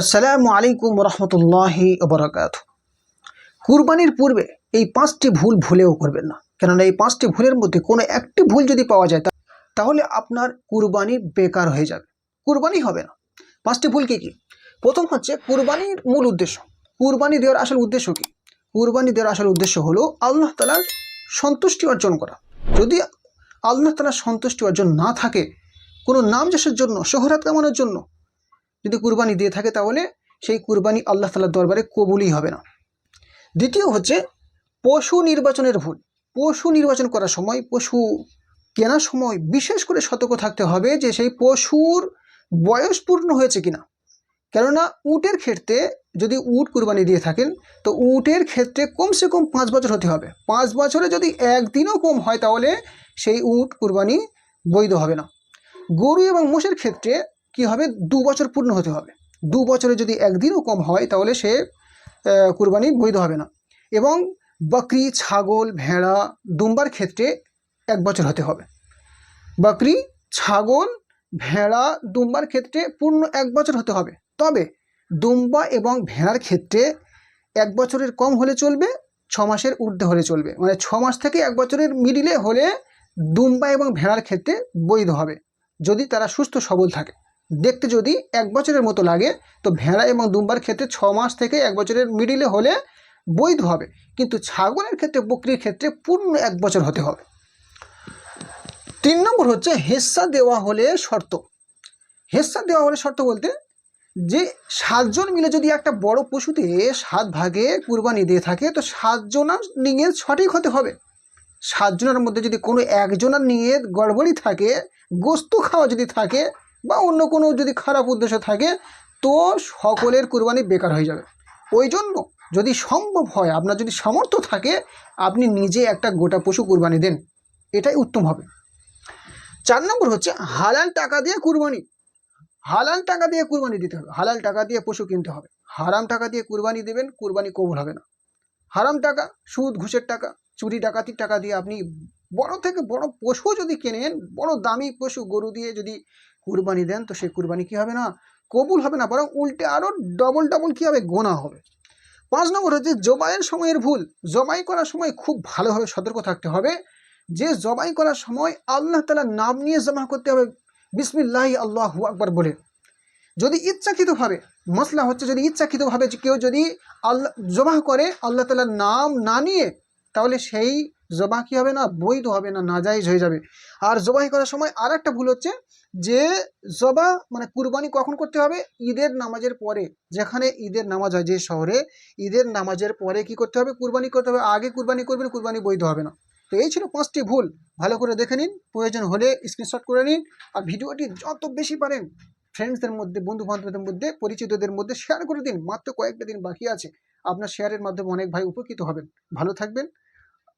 আসসালামু আলাইকুম রহমতুল্লাহি বরকাত কুরবানির পূর্বে এই পাঁচটি ভুল ভুলেও করবেন না। কেননা এই পাঁচটি ভুলের মধ্যে কোনো একটি ভুল যদি পাওয়া যায়, তাহলে আপনার কুরবানি বেকার হয়ে যাবে। কুরবানি হবে না। পাঁচটি ভুল কী কী? প্রথম হচ্ছে কুরবানির মূল উদ্দেশ্য। কুরবানি দেওয়ার আসল উদ্দেশ্য কী? কুরবানি দেওয়ার আসল উদ্দেশ্য হলো আল্লাহ তালার সন্তুষ্টি অর্জন করা। যদি আল্লাহ তালার সন্তুষ্টি অর্জন না থাকে, কোনো নাম যশের জন্য, শহরাত কামানোর জন্য যদি কুরবানি দিয়ে থাকে তাহলে সেই কুরবানি আল্লাহ তালার দরবারে কবুলই হবে না। দ্বিতীয় হচ্ছে পশু নির্বাচনের ভুল। পশু নির্বাচন করার সময়, পশু কেনার সময় বিশেষ করে সতর্ক থাকতে হবে যে সেই পশুর বয়স পূর্ণ হয়েছে কিনা। কেননা উটের ক্ষেত্রে যদি উট কুরবানি দিয়ে থাকেন, তো উটের ক্ষেত্রে কমসে কম পাঁচ বছর হতে হবে। পাঁচ বছরে যদি একদিনও কম হয় তাহলে সেই উট কুরবানি বৈধ হবে না। গরু এবং মোষের ক্ষেত্রে কি হবে? দু বছর পূর্ণ হতে হবে। দু বছরে যদি একদিনও কম হয়, তাহলে সে কুরবানি বৈধ হবে না। এবং বকরি, ছাগল, ভেড়া দুম্বার ক্ষেত্রে এক বছর হতে হবে। বকরি, ছাগল, ভেড়া দুম্বার ক্ষেত্রে পূর্ণ এক বছর হতে হবে। তবে দুম্বা এবং ভেড়ার ক্ষেত্রে এক বছরের কম হলে চলবে, ছ মাসের ঊর্ধ্বে হলে চলবে। মানে ছ মাস থেকে এক বছরের মিডিলে হলে দুম্বা এবং ভেড়ার ক্ষেত্রে বৈধ হবে। যদি তারা সুস্থ সবল থাকে। দেখতে যদি এক বছরের মতো লাগে, তো ভেড়া এবং দুম্বার ক্ষেত্রে ছ মাস থেকে এক বছরের মিডিলে হলে বৈধ হবে। কিন্তু ছাগলের ক্ষেত্রে বকরির ক্ষেত্রে পূর্ণ এক বছর হতে হবে। তিন নম্বর হচ্ছে হেস্সা দেওয়া হলে শর্ত। হেস্সা দেওয়া হলে শর্ত বলতে যে সাতজন মিলে যদি একটা বড় পশুতে সাত ভাগে কুরবানি দিয়ে থাকে, তো সাতজনার নিয়ে সঠিক হতে হবে। সাতজনের মধ্যে যদি কোনো একজনের নিয়ে গড়বড়ি থাকে, গোস্ত খাওয়া যদি থাকে বা অন্য কোনো যদি খারাপ উদ্দেশ্য থাকে, তো সকলের কুরবানি বেকার হয়ে যাবে। ওই জন্য যদি সম্ভব হয়, আপনার যদি সামর্থ্য থাকে, আপনি নিজে একটা গোটা পশু কুরবানি দেন। এটাই উত্তম হবে। চার নম্বর হচ্ছে, হালাল টাকা দিয়ে কুরবানি। হালাল টাকা দিয়ে কুরবানি দিতে হবে। হালাল টাকা দিয়ে পশু কিনতে হবে। হারাম টাকা দিয়ে কুরবানি দেবেন, কুরবানি কবুল হবে না। হারাম টাকা, সুদ, ঘুষের টাকা, চুরি, ডাকাতির টাকা দিয়ে আপনি বড় থেকে বড় পশু যদি কেনেন, বড় দামি পশু, গরু দিয়ে যদি কুরবানি দেন, তো সেই কুরবানি কি হবে না? কবুল হবে না, বরং উল্টে আরও ডবল ডবল কী হবে? গোনা হবে। পাঁচ নম্বর হচ্ছে জবাইয়ের সময়ের ভুল। জবাই করার সময় খুব ভালোভাবে সতর্ক থাকতে হবে। যে জবাই করার সময় আল্লাহ তালার নাম নিয়ে জমা করতে হবে। বিসমিল্লাহ আল্লাহ আকবার বলে। যদি ইচ্ছাকৃতভাবে মশলা হচ্ছে যদি ইচ্ছাকৃতভাবে কেউ যদি আল্লাহ, জবাহ করে, আল্লাহ তালার নাম না নিয়ে, তাহলে সেই জবাহ কী হবে না? বৈধ হবে না নাজাইজ হয়ে যাবে। আর জবাই করার সময় আর একটা ভুল হচ্ছে যে জবা মানে কুরবানি কখন করতে হবে? ঈদের নামাজের পরে। যেখানে ঈদের নামাজ হয় যে শহরে, ঈদের নামাজের পরে কি করতে হবে? কুরবানি করতে হবে। আগে কুরবানি করবেন কুরবানি বৈধ হবে না। তো এই ছিল পাঁচটি ভুল। ভালো করে দেখে নিন। প্রয়োজন হলে স্ক্রিনশট করে নিন। আর ভিডিওটি যত বেশি পারেন ফ্রেন্ডসদের মধ্যে বন্ধু বান্ধবদের মধ্যে, পরিচিতদের মধ্যে শেয়ার করে দিন। মাত্র কয়েকটা দিন বাকি আছে। আপনার শেয়ারের মাধ্যমে অনেক ভাই উপকৃত হবেন। ভালো থাকবেন।